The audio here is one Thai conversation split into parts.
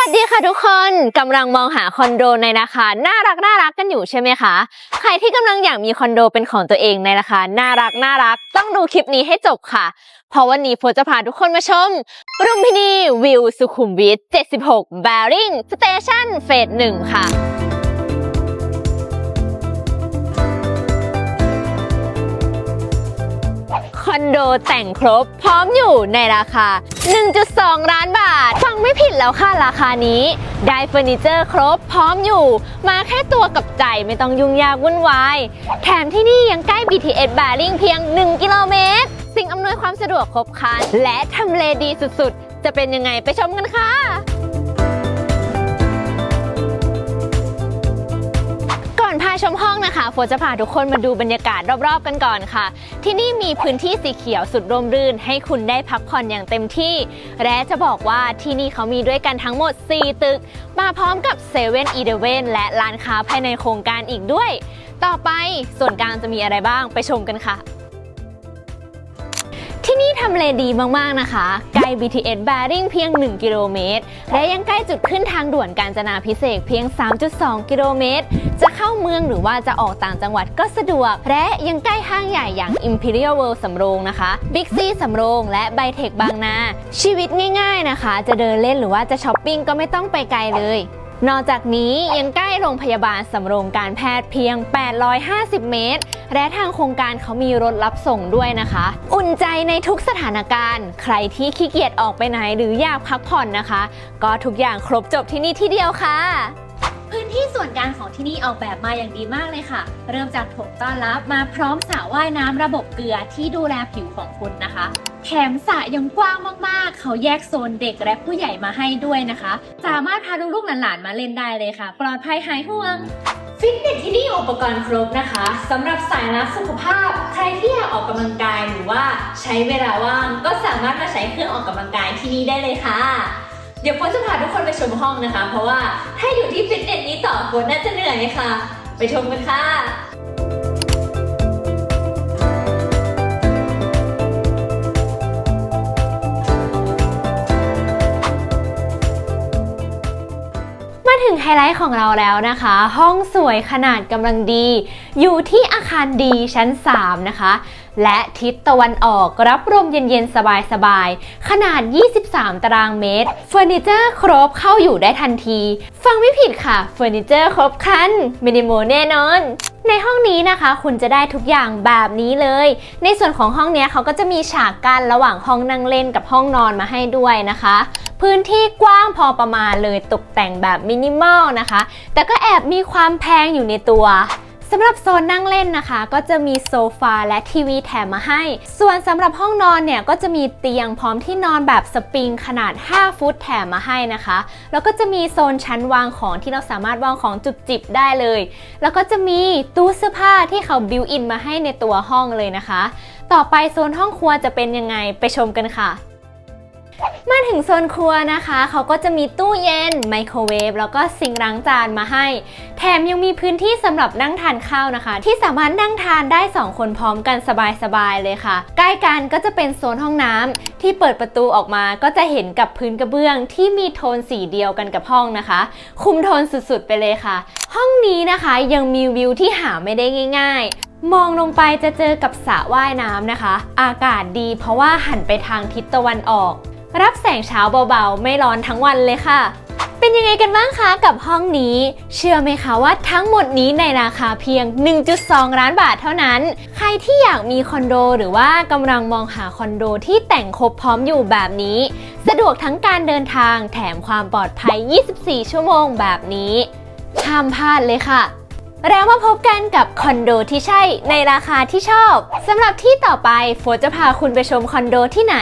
วัสดีค่ะทุกคนกำลังมองหาคอนโดในราคาน่ารักน่ารักกันอยู่ใช่ไหมคะ ใครที่กำลังอยากมีคอนโดเป็นของตัวเองในราคาน่ารักน่ารัก ต้องดูคลิปนี้ให้จบค่ะ เพราะวันนี้โฟจะพาทุกคนมาชมรุมพินีวิวสุขุมวิท76 b a r i n g Station เฟสหนึ่งค่ะ อนโดแต่งครบ พร้อมอยู่ในราคา 1.2 ล้านบาท ฟังไม่ผิดแล้วค่ะราคานี้ ได้เฟอร์นิเจอร์ครบ พร้อมอยู่ มาแค่ตัวกับใจไม่ต้องยุ่งยากวุ่นวาย แถมที่นี่ยังใกล้ BTS บาริงเพียง 1 กิโลเมตร สิ่งอำนวยความสะดวกครบครันและทำเลดีสุดๆ จะเป็นยังไงไปชมกันค่ะ อนพาชมห้องนะคะฝนจะพาทุกคนมาดูบรรยากาศรอบๆกันก่อนค่ะ ที่นี่มีพื้นที่สีเขียวสุดร่มรื่น ให้คุณได้พักผ่อนอย่างเต็มที่ และจะบอกว่าที่นี่เขามีด้วยกันทั้งหมด 4 ตึก มาพร้อมกับ7 e เ e ่ e อีเวนและร้านค้าภายในโครงการอีกด้วย ต่อไปส่วนกลางจะมีอะไรบ้างไปชมกันค่ะ ทำเลดีมากๆนะคะใกล้ BTS b a r r i n g เพียง 1 กิโลเมตร และยังใกล้จุดขึ้นทางด่วนกาญจนาพิเศษเพียง 3.2 กิโลเมตร จะเข้าเมืองหรือว่าจะออกต่างจังหวัดก็สะดวก และยังใกล้ห้างใหญ่อย่าง Imperial World สำโรงนะคะ Big C สำโรงและ b y t e c h บางนา ชีวิตง่ายๆนะคะ จะเดินเล่นหรือว่าจะช้อปปิ้งก็ไม่ต้องไปไกลเลย นอกจากนี้ยังใกล้โรงพยาบาลสำโรงการแพทย์เพียง 850 เมตร และทางโครงการเขามีรถรับส่งด้วยนะคะ อุ่นใจในทุกสถานการณ์ ใครที่ขี้เกียจออกไปไหนหรืออยากพักผ่อนนะคะ ก็ทุกอย่างครบจบที่นี่ที่เดียวค่ะ พื้นที่ส่วนกลางของที่นี่ออกแบบมาอย่างดีมากเลยค่ะ เริ่มจากถงต้อนรับมาพร้อมสระว่ายน้ำระบบเกลือที่ดูแลผิวของคุณนะคะ แถมสระยังกว้างมากๆ เขาแยกโซนเด็กและผู้ใหญ่มาให้ด้วยนะคะ สามารถพาลูกๆหลานๆมาเล่นได้เลยค่ะ ปลอดภัยหายห่วงฟิตเนสที่นี่อุปกรณ์ครบนะคะสำหรับสายนักสุขภาพ ใครที่อยากออกกำลังกายหรือว่าใช้เวลาว่างก็สามารถมาใช้เครื่องออกกำลังกายที่นี่ได้เลยค่ะ เดี๋ยวโฟนจะพาทุกคนไปชมห้องนะคะ เพราะว่าถ้าอยู่ที่ฟิตเนสนี้ต่อโฟนน่าจะเหนื่อยค่ะ ไปชมกันค่ะ ถึงไฮไลท์ของเราแล้วนะคะ ห้องสวยขนาดกำลังดี อยู่ที่อาคารดีชั้น 3 นะคะ และทิศตะวันออกรับลมเย็นๆ สบายๆ ขนาด 23 ตารางเมตรเฟอร์นิเจอร์ครบเข้าอยู่ได้ทันที ฟังไม่ผิดค่ะเฟอร์นิเจอร์ครบครันมินิโมแน่นอนในห้องนี้นะคะคุณจะได้ทุกอย่างแบบนี้เลย ในส่วนของห้องนี้เขาก็จะมีฉากกั้นระหว่างห้องนั่งเล่นกับห้องนอนมาให้ด้วยนะคะ พื้นที่กว้างพอประมาณเลยตกแต่งแบบมินิมอลนะคะ แต่ก็แอบมีความแพงอยู่ในตัวสำหรับโซนนั่งเล่นนะคะ ก็จะมีโซฟาและทีวีแถมมาให้ ส่วนสำหรับห้องนอนเนี่ยก็จะมีเตียงพร้อมที่นอนแบบสปริงขนาด 5 ฟุตแถมมาให้นะคะ แล้วก็จะมีโซนชั้นวางของที่เราสามารถวางของจุบจิบได้เลย แล้วก็จะมีตู้เสื้อผ้าที่เขาบิวอินมาให้ในตัวห้องเลยนะคะ ต่อไปโซนห้องครัวจะเป็นยังไงไปชมกันค่ะ มาถึงโซนครัวนะคะ เขาก็จะมีตู้เย็น ไมโครเวฟ แล้วก็ซิงล้างจานมาให้ แถมยังมีพื้นที่สำหรับนั่งทานข้าวนะคะ ที่สามารถนั่งทานได้ 2 คนพร้อมกันสบายๆเลยค่ะ ใกล้กันก็จะเป็นโซนห้องน้ำที่เปิดประตูออกมาก็จะเห็นกับพื้นกระเบื้อง ที่มีโทนสีเดียวกันกับห้องนะคะ คุมโทนสุดๆไปเลยค่ะ ห้องนี้นะคะยังมีวิวที่หาไม่ได้ง่ายๆมองลงไปจะเจอกับสระว่ายน้ำนะคะ อากาศดีเพราะว่าหันไปทางทิศตะวันออก รับแสงเช้าเบาๆ ไม่ร้อนทั้งวันเลยค่ะ เป็นยังไงกันบ้างคะกับห้องนี้ เชื่อไหมคะว่าทั้งหมดนี้ในราคาเพียง 1.2 ล้านบาทเท่านั้น ใครที่อยากมีคอนโดหรือว่ากำลังมองหาคอนโดที่แต่งครบพร้อมอยู่แบบนี้ สะดวกทั้งการเดินทางแถมความปลอดภัย 24 ชั่วโมงแบบนี้ห้ามพลาดเลยค่ะ แล้วมาพบกันกับคอนโดที่ใช่ในราคาที่ชอบสำหรับที่ต่อไปโฟร์จะพาคุณไปชมคอนโดที่ไหน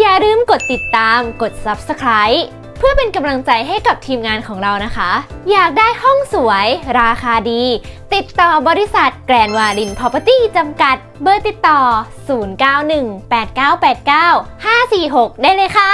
อย่าลืมกดติดตามกด Subscribe เพื่อเป็นกำลังใจให้กับทีมงานของเรานะคะ อยากได้ห้องสวย ราคาดี ติดต่อบริษัทแกรนวาลินพ r o p e r t y จำกัด เบอร์ติดต่อ 0918989546 ได้เลยค่ะ